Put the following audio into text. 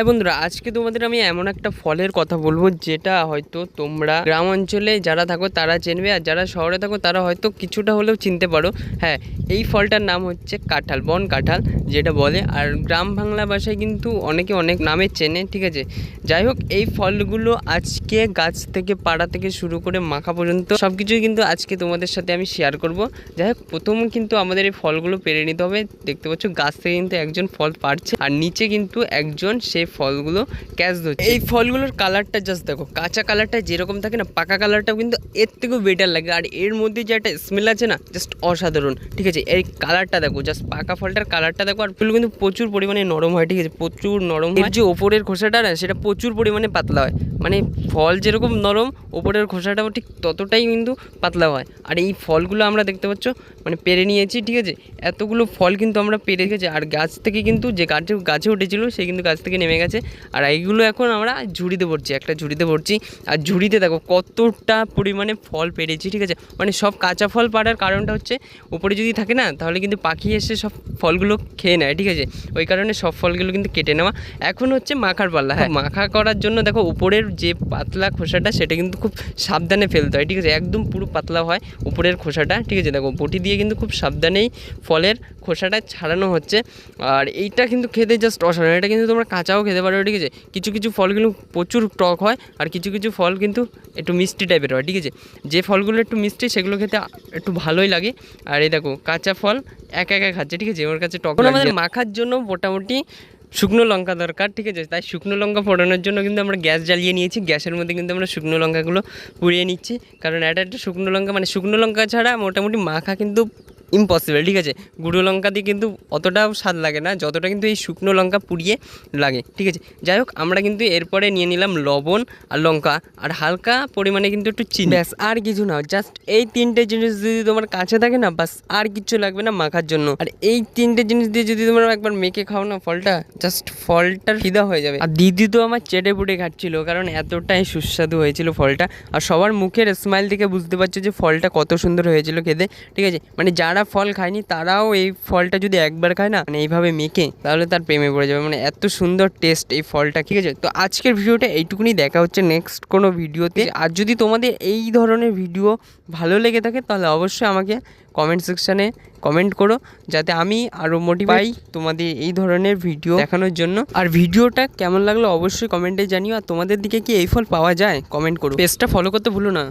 হ্যাঁ বন্ধুরা, আজকে তোমাদের আমি এমন একটা ফলের কথা বলব যেটা হয়তো তোমরা গ্রাম অঞ্চলে যারা থাকো তারা চেনবে আর যারা শহরে থাকো তারা হয়তো কিছুটা হলেও চিনতে পারো। হ্যাঁ এই ফলটার নাম হচ্ছে কাঁঠাল, বন কাঁঠাল যেটা বলে। আর গ্রাম বাংলা ভাষায় কিন্তু অনেকে অনেক নামে চেনে, ঠিক আছে? যাই হোক, এই ফলগুলো আজকে গাছ থেকে, পাড়া থেকে শুরু করে মাখা পর্যন্ত সব কিছুই কিন্তু আজকে তোমাদের সাথে আমি শেয়ার করব। যাই হোক, প্রথম কিন্তু আমাদের এই ফলগুলো পেরে নিতে হবে। দেখতে পাচ্ছ, গাছ থেকে কিন্তু একজন ফল পাড়ছে আর নিচে কিন্তু একজন সেই ফলগুলো ক্যাচ ধরছে। এই ফলগুলোর কালারটা জাস্ট দেখো কাঁচা কালারটা যেরকম থাকে না পাকা কালারটাও কিন্তু এর থেকেও বেটার লাগে। আর এর মধ্যে যে একটা স্মেল আছে না জাস্ট অসাধারণ ঠিক আছে? এই কালারটা দেখো জাস্ট পাকা ফলটার কালারটা দেখো আর ফুল কিন্তু প্রচুর পরিমাণে নরম হয় ঠিক আছে? প্রচুর নরম হয়। যে ওপরের খোসাটা না সেটা প্রচুর পরিমাণে পাতলা হয়। মানে ফল যেরকম নরম, ওপরের খোসাটাও ঠিক ততটাই কিন্তু পাতলা হয়। আর এই ফলগুলো আমরা দেখতে পাচ্ছ মানে পেরে নিয়েছি, ঠিক আছে? এতগুলো ফল কিন্তু আমরা পেরে গেছি। আর গাছ থেকে কিন্তু যে গাছে গাছে উঠেছিল, সে কিন্তু গাছ থেকে নেমে গেছে। আর এইগুলো এখন আমরা ঝুড়িতে ভরছি, একটা ঝুড়িতে ভরছি। আর ঝুড়িতে দেখো কতটা পরিমাণে ফল পেরেছি, ঠিক আছে? মানে সব কাঁচা ফল পাড়ার কারণটা হচ্ছে, উপরে যদি থাকে না, তাহলে কিন্তু পাখি এসে সব ফলগুলো খেয়ে নেয়, ঠিক আছে? ওই কারণে সব ফলগুলো কিন্তু কেটে নেওয়া। এখন হচ্ছে মাখার পাল্লা হ্যাঁ। মাখা করার জন্য দেখো উপরের যে পাতলা খোসাটা সেটা কিন্তু খুব সাবধানে ফেলতে হয় ঠিক আছে? একদম পুরো পাতলা হয় উপরের খোসাটা ঠিক আছে? দেখো বটি দিয়ে কিন্তু খুব সাবধানেই ফলের খোসাটা ছাড়ানো হচ্ছে। আর এইটা কিন্তু খেতে জাস্ট অসাধারণ। এটা কিন্তু তোমরা কাঁচাও খেতে পারো ঠিক আছে? কিছু কিছু ফল কিন্তু প্রচুর টক হয় আর কিছু কিছু ফল কিন্তু একটু মিষ্টি টাইপের হয় ঠিক আছে? যে ফলগুলো একটু মিষ্টি সেগুলো খেতে একটু ভালোই লাগে। আর এই দেখো কাঁচা ফল একা একা খাচ্ছে ঠিক আছে? ওর কাছে টক আমাদের মাখার জন্য মোটামুটি শুকনো লঙ্কা দরকার, ঠিক আছে? তাই শুকনো লঙ্কা ফোটানোর জন্য কিন্তু আমরা গ্যাস জ্বালিয়ে নিয়েছি। গ্যাসের মধ্যে কিন্তু আমরা শুকনো লঙ্কাগুলো পুড়িয়ে নিচ্ছি। কারণ এটা একটা শুকনো লঙ্কা মানে শুকনো লঙ্কা ছাড়া মোটামুটি মাখা কিন্তু ইম্পসিবল ঠিক আছে? গুঁড়ো লঙ্কা দিয়ে কিন্তু অতটাও স্বাদ লাগে না, যতটা কিন্তু এই শুকনো লঙ্কা পুড়িয়ে লাগে, ঠিক আছে? যাই হোক, আমরা কিন্তু এরপরে নিয়ে নিলাম লবণ আর লঙ্কা আর হালকা পরিমাণে কিন্তু একটু চিনি। ব্যাস, আর কিছু না জাস্ট এই তিনটে জিনিস যদি তোমার কাছে থাকে না বাস আর কিছু লাগবে না মাখার জন্য। আর এই তিনটে জিনিস দিয়ে যদি তোমরা একবার মেখে খাও না ফলটা জাস্ট ফলটার ফিদা হয়ে যাবে। আর দিদি তো আমার চেটে পুটে খাচ্ছিল, কারণ এতটাই সুস্বাদু হয়েছিল ফলটা। আর সবার মুখের স্মাইল থেকে বুঝতে পারছ যে ফলটা কত সুন্দর হয়েছিল খেতে, ঠিক আছে? মানে যারা ফল খায়নি তারাও এই ফলটা যদি একবার খায় না মানে এইভাবে মেখে তাহলে তার প্রেমে পড়ে যাবে। মানে এত সুন্দর টেস্ট এই ফলটা। ঠিক আছে? তো আজকের ভিডিওটা এইটুকুনি। দেখা হচ্ছে নেক্সট কোনো ভিডিওতে। আর যদি তোমাদের এই ধরনের ভিডিও ভালো লেগে থাকে তাহলে অবশ্যই আমাকে কমেন্ট সেকশানে কমেন্ট করো যাতে আমি আরও মোটিভাই তোমাদের এই ধরনের ভিডিও দেখানোর জন্য। আর ভিডিওটা কেমন লাগল অবশ্যই কমেন্টে জানিও। আর তোমাদের দিকে কি এই ফল পাওয়া যায়? কমেন্ট করো। পেজটা ফলো করতে ভুলো না।